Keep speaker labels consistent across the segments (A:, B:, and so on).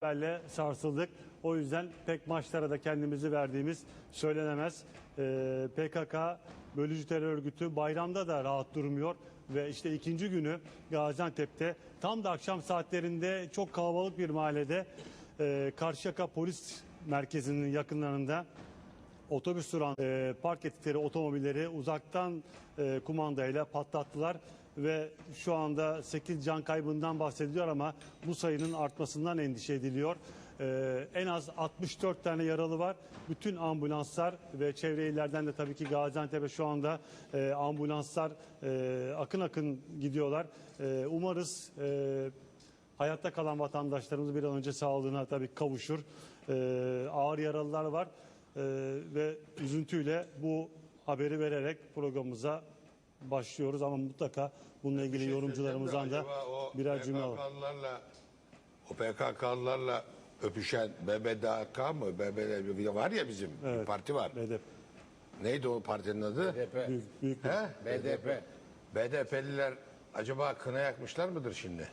A: haberle sarsıldık. O yüzden pek maçlara da kendimizi verdiğimiz söylenemez. Ee, PKK bölücü terör örgütü bayramda da rahat durmuyor ve işte ikinci günü Gaziantep'te tam da akşam saatlerinde çok kalabalık bir mahallede e, Karşıyaka Polis Merkezi'nin yakınlarında otobüs duran e, park ettikleri otomobilleri uzaktan e, kumandayla patlattılar ve şu anda 8 can kaybından bahsediliyor ama bu sayının artmasından endişe ediliyor. E, en az 64 tane yaralı var. Bütün ambulanslar ve çevre illerden de tabii ki Gaziantep'e şu anda e, ambulanslar e, akın akın gidiyorlar. E, umarız e, hayatta kalan vatandaşlarımız bir an önce sağlığına tabii kavuşur. Ee, ağır yaralılar var Ee, ve üzüntüyle bu haberi vererek programımıza başlıyoruz ama mutlaka bununla ilgili yorumcularımızdan da birer cümle alalım.
B: O PKK'lılarla öpüşen BBDK mı? BBD var ya bizim bir
A: Evet.
B: parti var.
A: BDP.
B: Neydi o partinin adı?
C: BDP.
A: Büyük, büyük bir-
B: He?
C: BDP.
B: BDP'liler acaba kına yakmışlar mıdır şimdi?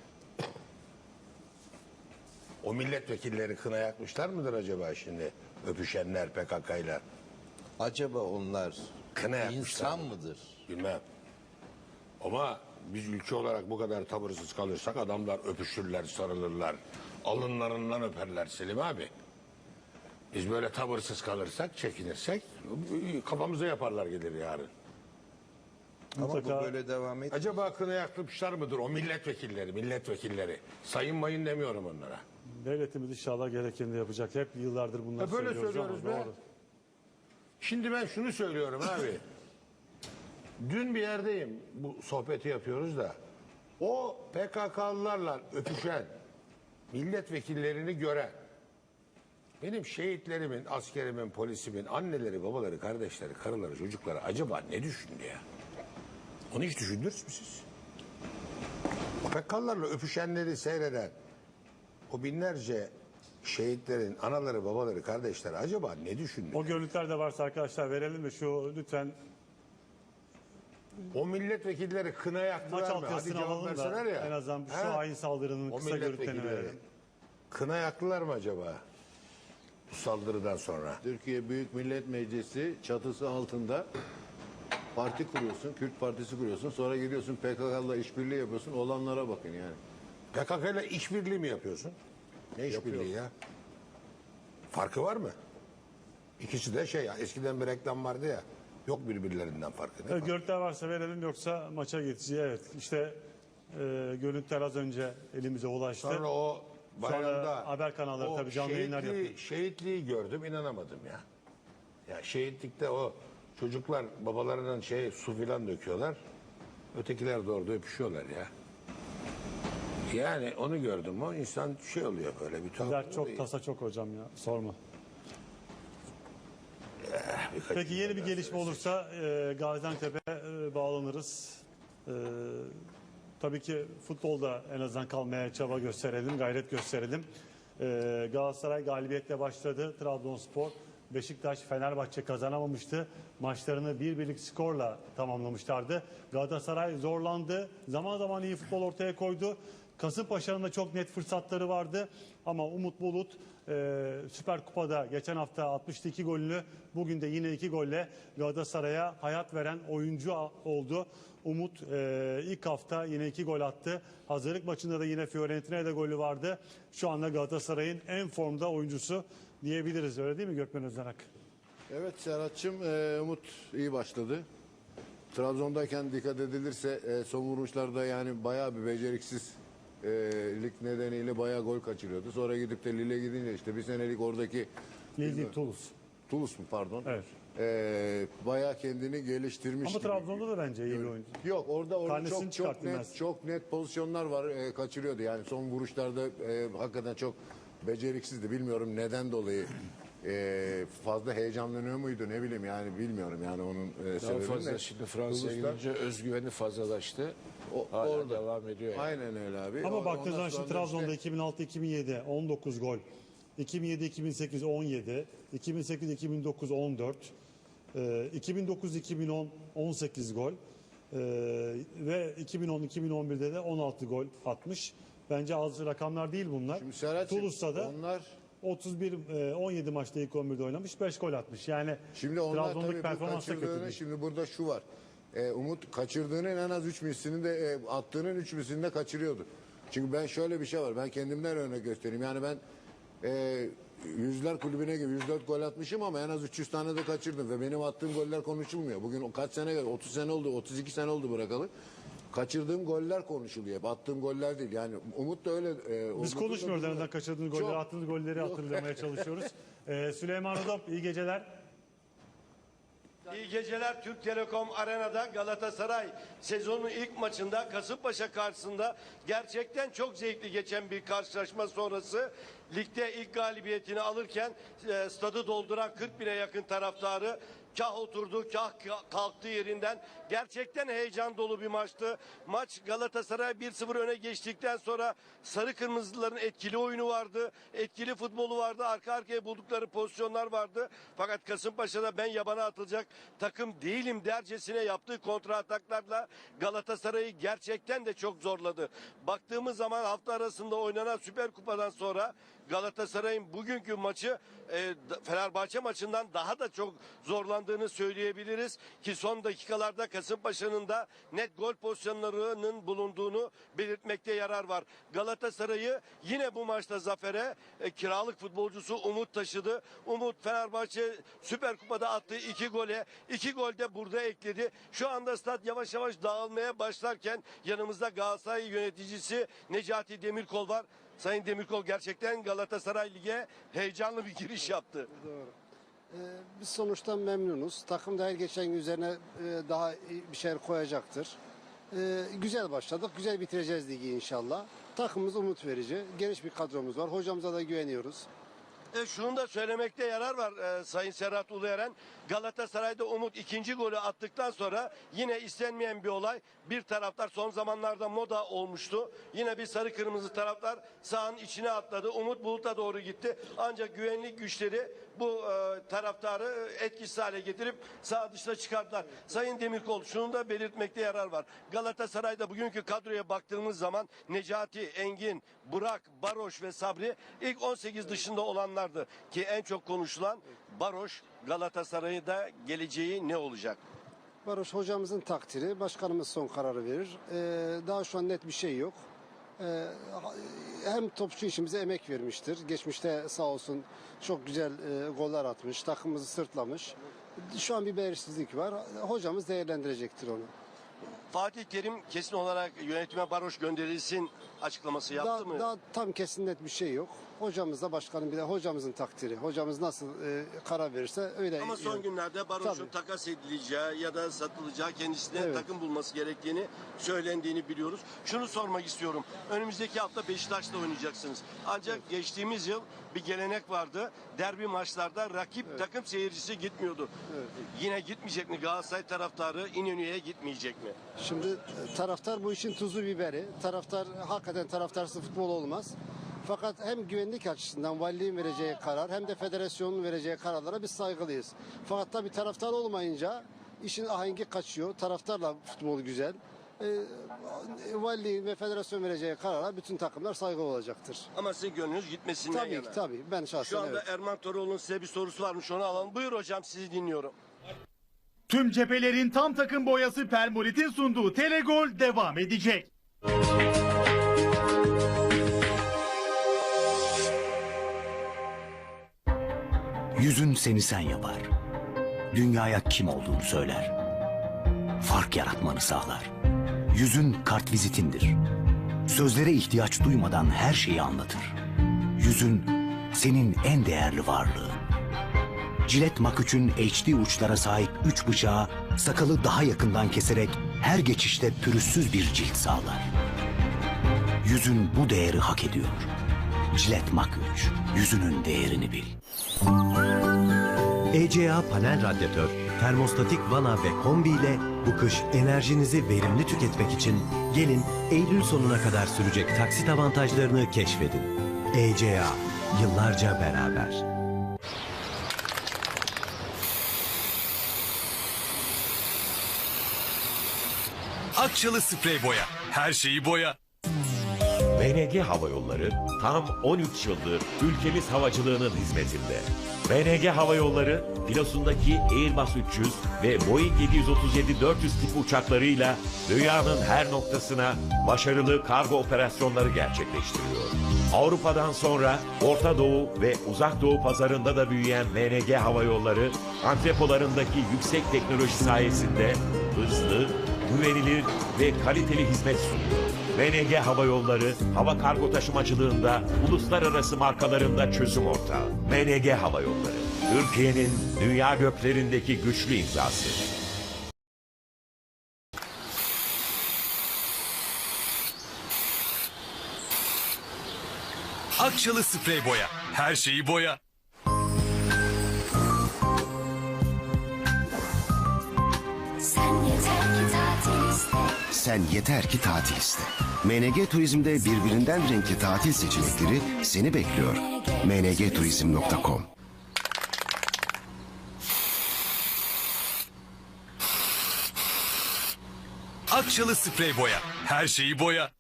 B: O milletvekilleri kına yakmışlar mıdır acaba şimdi? Öpüşenler PKK'yla.
C: Acaba onlar
B: Kına yakmışlar
C: insan
B: mı?
C: mıdır?
B: Bilmem. Ama biz ülke olarak bu kadar tavırsız kalırsak adamlar öpüşürler, sarılırlar. Alınlarından öperler Selim abi. Biz böyle tavırsız kalırsak, çekinirsek kafamıza yaparlar gelir yarın.
C: Ama
A: Mutlaka-
C: bu böyle devam et.
B: Acaba kına yakmışlar mıdır o milletvekilleri, milletvekilleri? Sayın mayın demiyorum onlara.
A: Devletimiz inşallah gerekeni yapacak. Hep yıllardır bunları
B: E böyle
A: söylüyoruz ama
B: söylüyoruz be.
A: doğru.
B: Şimdi ben şunu söylüyorum abi. Dün bir yerdeyim. Bu sohbeti yapıyoruz da. O PKK'lılarla öpüşen milletvekillerini gören benim şehitlerimin, askerimin, polisimin anneleri, babaları, kardeşleri, karıları, çocukları acaba ne düşündü ya? Onu hiç düşündünüz mü siz? O PKK'lılarla öpüşenleri seyreden o binlerce şehitlerin anaları, babaları, kardeşleri acaba ne düşündü?
A: O görüntüler de varsa arkadaşlar verelim ve şu lütfen
B: O milletvekilleri kına yaktılar
A: maç
B: mı? Hadi
A: altyazısını
B: cevap
A: alalım
B: verseler
A: da
B: ya.
A: en azından şu
B: He?
A: hain saldırının
B: O
A: kısa görüntülerini
B: milletvekilleri
A: verelim.
B: Kına yaktılar mı acaba? Bu saldırıdan sonra.
D: Türkiye Büyük Millet Meclisi çatısı altında parti kuruyorsun, Kürt Partisi kuruyorsun. Sonra gidiyorsun PKK'la işbirliği yapıyorsun. Olanlara bakın yani.
B: PKK ile işbirliği mi yapıyorsun? Ne işbirliği ya? Farkı var mı? İkisi de şey ya eskiden bir reklam vardı ya. Yok birbirlerinden farkı.
A: Evet,
B: farkı?
A: görüntüler varsa verelim yoksa maça geçeceğiz. Evet işte e, görüntüler az önce elimize ulaştı.
B: Sonra o bayramda
A: haber kanalları
B: o
A: tabii canlı yayınlar
B: şehitliği-
A: yapıyor.
B: Şehitliği gördüm inanamadım ya. Ya şehitlikte o çocuklar babalarının şey su filan döküyorlar. Ötekiler de orada öpüşüyorlar ya. Yani onu gördüm o insan şey oluyor böyle bir tuhaf.
A: Dert çok tasa çok hocam ya sorma. Peki yeni bir gelişme olursa e, Gaziantep'e e, bağlanırız. E, tabii ki futbolda en azından kalmaya çaba gösterelim, gayret gösterelim. E, Galatasaray galibiyetle başladı. Trabzonspor, Beşiktaş, Fenerbahçe kazanamamıştı. Maçlarını bir birlik skorla tamamlamışlardı. Galatasaray zorlandı. Zaman zaman iyi futbol ortaya koydu. Kasımpaşa'nın da çok net fırsatları vardı ama Umut Bulut e, Süper Kupa'da geçen hafta 62 golünü bugün de yine iki golle Galatasaray'a hayat veren oyuncu oldu. Umut e, ilk hafta yine iki gol attı. Hazırlık maçında da yine Fiorentina'da golü vardı. Şu anda Galatasaray'ın en formda oyuncusu diyebiliriz öyle değil mi Gökmen Özenak?
D: Evet Serhat'cığım e, Umut iyi başladı. Trabzon'dayken dikkat edilirse e, son vuruşlarda yani bayağı bir beceriksiz e, lig nedeniyle bayağı gol kaçırıyordu. Sonra gidip de Lille gidince işte bir senelik oradaki
A: Lille Toulouse.
D: Toulouse mu pardon?
A: Evet.
D: E, bayağı kendini geliştirmiş.
A: Ama
D: gibi.
A: Trabzon'da da bence iyi bir oyuncu.
D: Yok orada orada çok çok net çok net pozisyonlar var e, kaçırıyordu yani son vuruşlarda e, hakikaten çok beceriksizdi bilmiyorum neden dolayı e, fazla heyecanlanıyor muydu ne bileyim yani bilmiyorum yani onun e,
E: Daha
D: sebebini
E: fazla
D: de.
E: şimdi Fransa'ya gidince özgüveni fazlalaştı.
D: O-
E: Hala
D: orada.
E: devam ediyor. Yani.
D: Aynen öyle abi.
A: Ama
D: O-
A: baktığınız
D: ondan
A: zaman şimdi
D: sonra da işte-
A: Trabzon'da 2006-2007 19 gol. 2007-2008 17, 2008-2009 14, e, 2009-2010 18 gol e, ve 2010-2011'de de 16 gol atmış. Bence az rakamlar değil bunlar.
D: Şimdi Serhat'cığım,
A: Toulouse'da da
D: onlar
A: 31 e, 17 maçta ilk 11'de oynamış 5 gol atmış. Yani
D: Şimdi onlar
A: Trabzon'daki
D: tabii bu
A: performans da kötü
D: kaçırdığını,
A: değil.
D: şimdi burada şu var. Ee, Umut kaçırdığının en az 3 mislini de e, attığının 3 mislini de kaçırıyordu. Çünkü ben şöyle bir şey var. Ben kendimden örnek göstereyim. Yani ben e, Yüzler Kulübü'ne gibi 104 gol atmışım ama en az 300 tane de kaçırdım ve benim attığım goller konuşulmuyor. Bugün o kaç sene 30 sene oldu 32 sene oldu bırakalı. Kaçırdığım goller konuşuluyor. hep. Attığım goller değil. Yani Umut da öyle. e,
A: Biz konuşmuyoruz
D: bunu-
A: nereden kaçırdığın golleri,
D: Çok.
A: attığın golleri
D: Yok.
A: hatırlamaya çalışıyoruz. Ee, Süleyman Odop iyi geceler.
F: İyi geceler Türk Telekom Arena'da Galatasaray sezonun ilk maçında Kasımpaşa karşısında gerçekten çok zevkli geçen bir karşılaşma sonrası ligde ilk galibiyetini alırken e, stadı dolduran 40 bine yakın taraftarı kah oturdu kah ka- kalktı yerinden gerçekten heyecan dolu bir maçtı. Maç Galatasaray 1-0 öne geçtikten sonra sarı kırmızıların etkili oyunu vardı. Etkili futbolu vardı. Arka arkaya buldukları pozisyonlar vardı. Fakat Kasımpaşa'da ben yabana atılacak takım değilim dercesine yaptığı kontra ataklarla Galatasaray'ı gerçekten de çok zorladı. Baktığımız zaman hafta arasında oynanan Süper Kupa'dan sonra Galatasaray'ın bugünkü maçı e, Fenerbahçe maçından daha da çok zorlandığını söyleyebiliriz ki son dakikalarda Kasımpaşa'nın da net gol pozisyonlarının bulunduğunu belirtmekte yarar var. Galatasaray'ı yine bu maçta zafere e, kiralık futbolcusu Umut taşıdı. Umut Fenerbahçe Süper Kupa'da attığı iki gole iki gol de burada ekledi. Şu anda stat yavaş yavaş dağılmaya başlarken yanımızda Galatasaray yöneticisi Necati Demirkol var. Sayın Demirkol gerçekten Galatasaray Lig'e heyecanlı bir giriş yaptı.
G: Ee, Biz sonuçtan memnunuz. Takım da her geçen gün üzerine e, daha bir şeyler koyacaktır. Ee, Güzel başladık. Güzel bitireceğiz ligi inşallah. Takımımız umut verici. Geniş bir kadromuz var. Hocamıza da güveniyoruz.
F: E, şunu da söylemekte yarar var e, Sayın Serhat Ulueren. Galatasaray'da Umut ikinci golü attıktan sonra yine istenmeyen bir olay. Bir taraftar son zamanlarda moda olmuştu. Yine bir sarı kırmızı taraftar sahanın içine atladı. Umut Bulut'a doğru gitti. Ancak güvenlik güçleri bu e, taraftarı etkisiz hale getirip sağ dışına çıkardılar. Sayın Demirkol şunu da belirtmekte yarar var. Galatasaray'da bugünkü kadroya baktığımız zaman Necati, Engin, Burak, Baroş ve Sabri ilk 18 dışında olanlardı. Ki en çok konuşulan Baroş Galatasaray'da geleceği ne olacak?
G: Barış hocamızın takdiri. Başkanımız son kararı verir. Ee, Daha şu an net bir şey yok. Ee, Hem topçu işimize emek vermiştir. Geçmişte sağ olsun çok güzel e, goller atmış. Takımımızı sırtlamış. Şu an bir belirsizlik var. Hocamız değerlendirecektir onu.
F: Fatih Terim kesin olarak yönetime Baroş gönderilsin açıklaması yaptı
G: daha,
F: mı?
G: Daha tam kesin net bir şey yok. Hocamız da başkanım bir de hocamızın takdiri. Hocamız nasıl e, karar verirse öyle.
F: Ama son
G: yürür.
F: günlerde Baroş'un
G: Tabii.
F: takas edileceği ya da satılacağı kendisine
G: Evet.
F: takım bulması gerektiğini söylendiğini biliyoruz. Şunu sormak istiyorum. Önümüzdeki hafta Beşiktaş'ta oynayacaksınız. Ancak geçtiğimiz yıl bir gelenek vardı. Derbi maçlarda rakip takım seyircisi gitmiyordu. Yine gitmeyecek mi? Galatasaray taraftarı İnönü'ye gitmeyecek mi?
G: Şimdi e, taraftar bu işin tuzu biberi. Taraftar hakikaten taraftarsız futbol olmaz. Fakat hem güvenlik açısından valiliğin vereceği karar hem de federasyonun vereceği kararlara biz saygılıyız. Fakat tabii taraftar olmayınca işin ahengi kaçıyor. Taraftarla futbol güzel. E, valiliğin ve federasyon vereceği karara bütün takımlar saygı olacaktır.
F: Ama sizin gönlünüz gitmesinden
G: Tabii
F: yana.
G: tabii. Ben şahsen
F: Şu anda
G: evet.
F: Erman Toroğlu'nun size bir sorusu varmış onu alalım. Buyur hocam sizi dinliyorum.
H: Tüm cephelerin tam takım boyası Permolit'in sunduğu Telegol devam edecek.
I: Yüzün seni sen yapar. Dünyaya kim olduğunu söyler. Fark yaratmanı sağlar. Yüzün kartvizitindir. Sözlere ihtiyaç duymadan her şeyi anlatır. Yüzün senin en değerli varlığın. Cilet Maküç'ün HD uçlara sahip üç bıçağı sakalı daha yakından keserek her geçişte pürüzsüz bir cilt sağlar. Yüzün bu değeri hak ediyor. Cilet Maküç, yüzünün değerini bil.
J: ECA panel radyatör, termostatik vana ve kombi ile bu kış enerjinizi verimli tüketmek için gelin Eylül sonuna kadar sürecek taksit avantajlarını keşfedin. ECA, yıllarca beraber.
H: Akçalı sprey boya. Her şeyi boya.
K: BNG Hava Yolları tam 13 yıldır ülkemiz havacılığının hizmetinde. BNG Hava Yolları filosundaki Airbus 300 ve Boeing 737-400 tipi uçaklarıyla dünyanın her noktasına başarılı kargo operasyonları gerçekleştiriyor. Avrupa'dan sonra Orta Doğu ve Uzak Doğu pazarında da büyüyen BNG Hava Yolları, antrepolarındaki yüksek teknoloji sayesinde hızlı, güvenilir ve kaliteli hizmet sunuyor. BNG Hava Yolları, hava kargo taşımacılığında uluslararası markalarında çözüm ortağı. BNG Hava Yolları, Türkiye'nin dünya göklerindeki güçlü imzası.
H: Akçalı sprey boya. Her şeyi boya.
L: Sen yeter ki tatil iste.
M: MNG Turizm'de birbirinden renkli tatil seçenekleri seni bekliyor. mngturizm.com
H: Akçalı sprey boya. Her şeyi boya.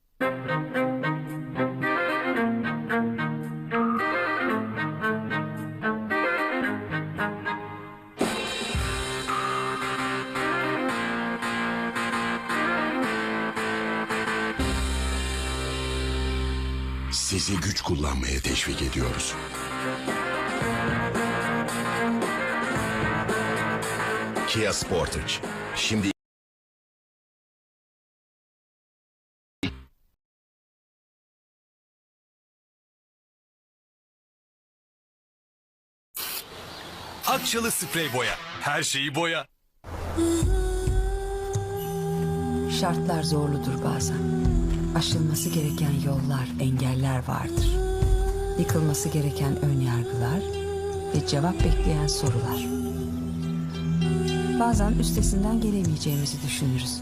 M: Sizi güç kullanmaya teşvik ediyoruz. Kia Sportage. Şimdi
H: Akçalı sprey boya. Her şeyi boya.
N: Şartlar zorludur bazen. Aşılması gereken yollar, engeller vardır. Yıkılması gereken ön yargılar ve cevap bekleyen sorular. Bazen üstesinden gelemeyeceğimizi düşünürüz.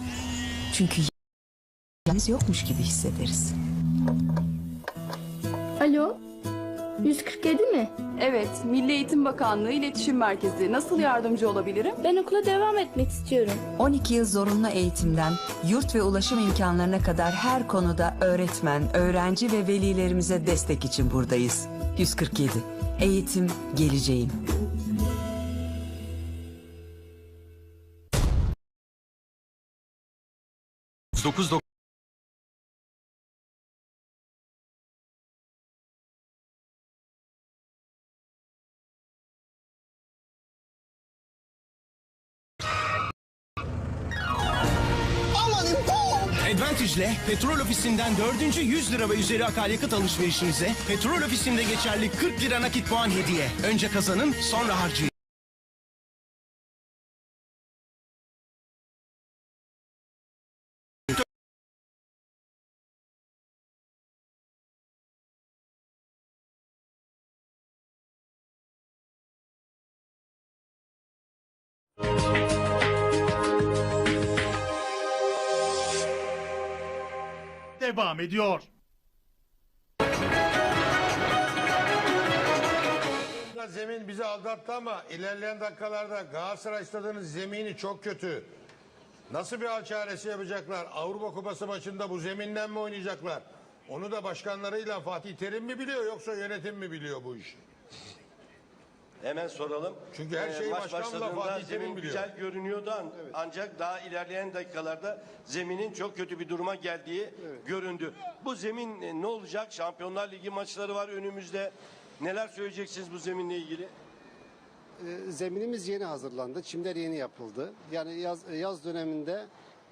N: Çünkü yalnız yokmuş gibi hissederiz.
L: Alo? 147 mi?
O: Evet, Milli Eğitim Bakanlığı İletişim Merkezi. Nasıl yardımcı olabilirim?
L: Ben okula devam etmek istiyorum.
N: 12 yıl zorunlu eğitimden yurt ve ulaşım imkanlarına kadar her konuda öğretmen, öğrenci ve velilerimize destek için buradayız. 147. Eğitim geleceğim.
H: Dokuz
P: Advantage ile petrol ofisinden dördüncü 100 lira ve üzeri akaryakıt alışverişinize petrol ofisinde geçerli 40 lira nakit puan hediye. Önce kazanın sonra harcayın.
H: Devam ediyor.
B: Zemin bizi aldattı ama ilerleyen dakikalarda Galatasaray stadının zemini çok kötü. Nasıl bir hal yapacaklar? Avrupa Kupası maçında bu zeminden mi oynayacaklar? Onu da başkanlarıyla Fatih Terim mi biliyor yoksa yönetim mi biliyor bu işi?
F: Hemen soralım.
B: Çünkü her
F: Ee,
B: şeyi
F: maç
B: başkanla
F: başladığında
B: Fatih Terim
F: zemin
B: biliyor.
F: güzel görünüyordu an- ancak daha ilerleyen dakikalarda zeminin çok kötü bir duruma geldiği göründü. Bu zemin e, ne olacak? Şampiyonlar Ligi maçları var önümüzde. Neler söyleyeceksiniz bu zeminle ilgili?
G: Ee, zeminimiz yeni hazırlandı. Çimler yeni yapıldı. Yani yaz, yaz döneminde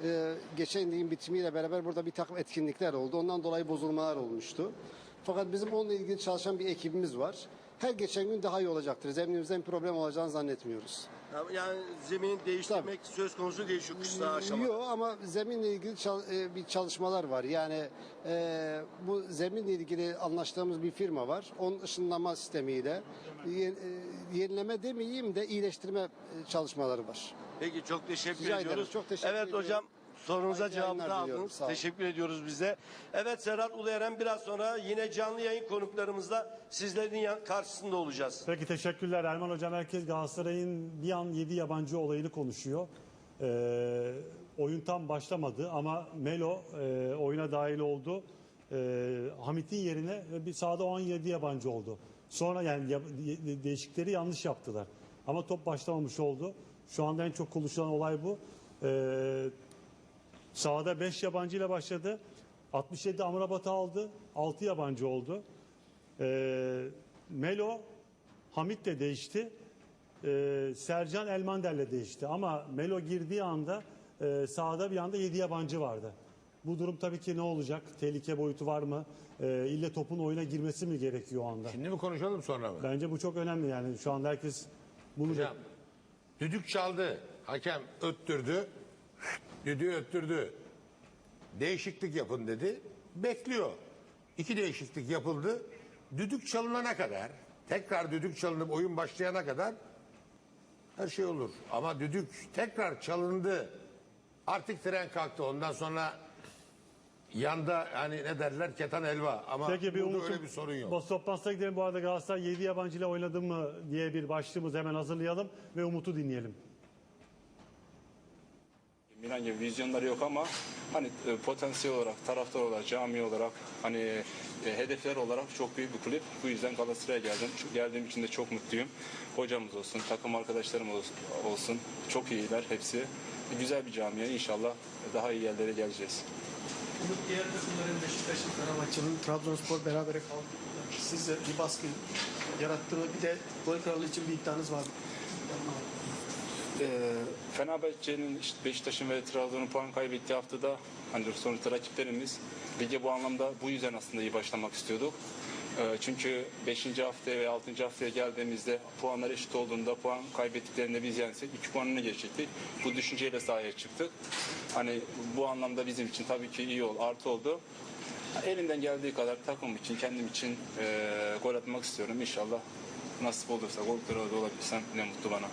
G: e, geçen ligin bitimiyle beraber burada bir takım etkinlikler oldu. Ondan dolayı bozulmalar olmuştu. Fakat bizim onunla ilgili çalışan bir ekibimiz var. Her geçen gün daha iyi olacaktır. Zeminimizden problem olacağını zannetmiyoruz.
F: Yani zemini değiştirmek söz konusu değil şu kısa aşamada.
G: Yok ama zeminle ilgili çal- e, bir çalışmalar var. Yani e, bu zeminle ilgili anlaştığımız bir firma var. Onun ışınlama sistemiyle e, yenileme demeyeyim de iyileştirme e, çalışmaları var.
F: Peki çok teşekkür
G: Rica ederim,
F: ediyoruz.
G: çok teşekkür
F: evet
G: ediyorum.
F: hocam sorunuza
G: Hayırlı
F: cevabı da
G: yayınlar diliyorum,
F: aldınız.
G: sağ olun.
F: Teşekkür ediyoruz bize. Evet Serhat Ulueren biraz sonra yine canlı yayın konuklarımızla sizlerin yan- karşısında olacağız.
A: Peki teşekkürler Erman Hocam. Herkes Galatasaray'ın bir an 7 yabancı olayını konuşuyor. Ee, oyun tam başlamadı ama Melo e, oyuna dahil oldu. e, Hamit'in yerine bir sahada o an 7 yabancı oldu. Sonra yani ya- de- değişikleri yanlış yaptılar. Ama top başlamamış oldu. Şu anda en çok konuşulan olay bu. E, sahada 5 yabancı ile başladı. 67 Amrabat'ı aldı. 6 yabancı oldu. E, Melo Hamit de değişti. Ee, Sercan Elmander'le değişti. Ama Melo girdiği anda e, sahada bir anda 7 yabancı vardı. Bu durum tabii ki ne olacak? Tehlike boyutu var mı? Ee, ille topun oyuna girmesi mi gerekiyor o anda?
B: Şimdi mi konuşalım sonra mı?
A: Bence bu çok önemli yani. Şu anda herkes bunu
B: Hocam düdük çaldı. Hakem öttürdü. Düdüğü öttürdü. Değişiklik yapın dedi. Bekliyor. İki değişiklik yapıldı. Düdük çalınana kadar tekrar düdük çalınıp oyun başlayana kadar her şey olur. Ama düdük tekrar çalındı. Artık tren kalktı. Ondan sonra yanda hani ne derler ketan elva. Ama
A: Peki bir
B: burada öyle bir sorun yok.
A: Basın toplantısına gidelim. Bu arada Galatasaray 7 yabancı ile oynadı mı diye bir başlığımız hemen hazırlayalım ve Umut'u dinleyelim.
Q: Milan vizyonları yok ama hani e, potansiyel olarak, taraftar olarak, cami olarak hani e, hedefler olarak çok büyük bir kulüp. Bu yüzden Galatasaray'a geldim. Şu- Geldiğim için de çok mutluyum. Hocamız olsun, takım arkadaşlarım olsun, çok iyiler hepsi. E, Güzel bir camia. İnşallah daha iyi yerlere geleceğiz.
R: Umut diğer takımların Beşiktaş'ın, Fenerbahçe'nin Trabzonspor berabere kaldı. Siz de bir baskı yarattığını bir de gol kralı için bir iddianız vardı.
Q: Ee, Fenerbahçe'nin işte Beşiktaş'ın ve Trabzon'un puan kaybettiği haftada hani sonuçta rakiplerimiz lige bu anlamda bu yüzden aslında iyi başlamak istiyorduk. Ee, çünkü 5. haftaya ve 6. haftaya geldiğimizde puanlar eşit olduğunda puan kaybettiklerinde biz yensek 2 puan öne geçecektik. Bu düşünceyle sahaya çıktık. Hani bu anlamda bizim için tabii ki iyi ol, artı oldu. Elimden geldiği kadar takım için, kendim için e, gol atmak istiyorum. İnşallah nasip olursa gol kralı da olabilsem ne mutlu bana.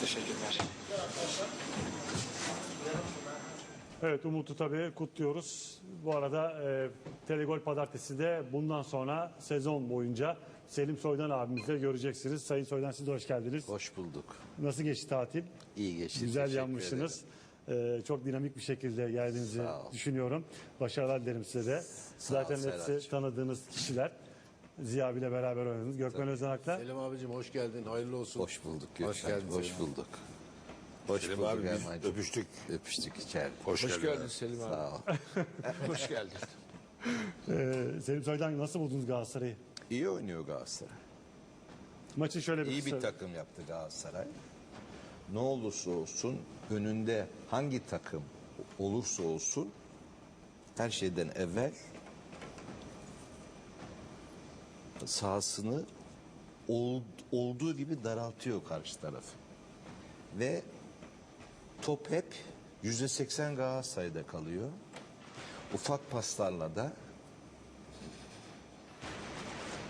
Q: Teşekkürler.
A: Evet Umut'u tabii kutluyoruz. Bu arada e, Telegol Pazartesi de bundan sonra sezon boyunca Selim Soydan abimizle göreceksiniz. Sayın Soydan siz de hoş geldiniz.
C: Hoş bulduk.
A: Nasıl geçti tatil?
C: İyi geçti.
A: Güzel
C: teşekkür
A: yanmışsınız. E, çok dinamik bir şekilde geldiğinizi
C: Sağ ol.
A: düşünüyorum. Başarılar dilerim size de.
C: Sağ ol
A: Zaten hepsi
C: Serhat'cığım.
A: tanıdığınız kişiler. Ziya ile beraber oynadınız. Gökmen Özenak'la.
D: Selim abicim hoş geldin. Hayırlı olsun.
C: Hoş bulduk
D: Hoş geldin
C: Hoş
D: Selim.
C: bulduk. Hoş
B: Selim
C: bulduk
B: abi, biz
C: Erman'cığım.
B: öpüştük.
C: Öpüştük içeride.
B: Hoş,
E: Hoş geldin Selim abi.
C: Sağ ol.
E: Hoş geldin.
A: E, Selim Soydan nasıl buldunuz Galatasaray'ı?
C: İyi oynuyor Galatasaray.
A: Maçı şöyle bir
C: İyi bir takım yaptı Galatasaray. Ne olursa olsun önünde hangi takım olursa olsun her şeyden evvel sahasını ol- olduğu gibi daraltıyor karşı tarafı. Ve top hep yüzde seksen Galatasaray'da kalıyor. Ufak paslarla da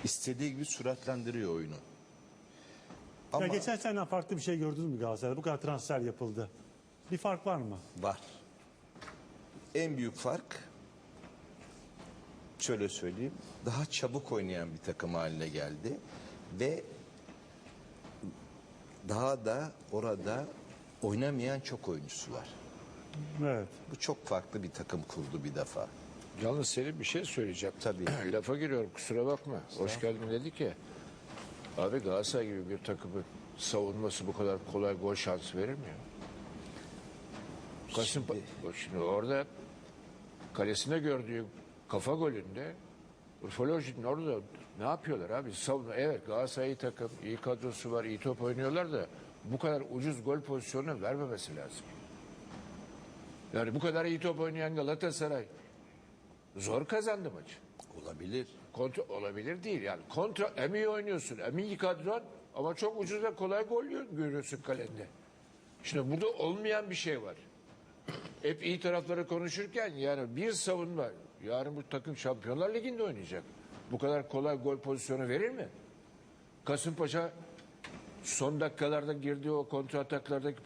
C: istediği gibi süratlendiriyor oyunu. Ama
A: Ya geçen seneden farklı bir şey gördünüz mü Galatasaray'da? Bu kadar transfer yapıldı. Bir fark var mı?
C: Var. En büyük fark şöyle söyleyeyim. Daha çabuk oynayan bir takım haline geldi ve daha da orada oynamayan çok oyuncusu var.
A: Evet.
C: Bu çok farklı bir takım kurdu bir defa.
E: Yalnız Selim bir şey söyleyeceğim.
C: Tabii.
E: Lafa giriyorum kusura bakma. Hoş geldin dedik ya. Abi Galatasaray gibi bir takımın savunması bu kadar kolay gol şansı verir mi? Kasım şimdi, orada kalesine gördüğü kafa golünde Urfolojinin orada ne yapıyorlar abi? Savunma, evet Galatasaray takım, iyi kadrosu var, iyi top oynuyorlar da bu kadar ucuz gol pozisyonu vermemesi lazım. Yani bu kadar iyi top oynayan Galatasaray zor kazandı maçı.
C: Olabilir.
E: Kontra, olabilir değil yani. Kontra hem iyi oynuyorsun hem iyi kadron ama çok ucuz ve kolay gol görüyorsun kalende. Şimdi burada olmayan bir şey var. Hep iyi tarafları konuşurken yani bir savunma yarın bu takım Şampiyonlar Ligi'nde oynayacak. Bu kadar kolay gol pozisyonu verir mi? Kasımpaşa son dakikalarda girdiği o kontra ataklardaki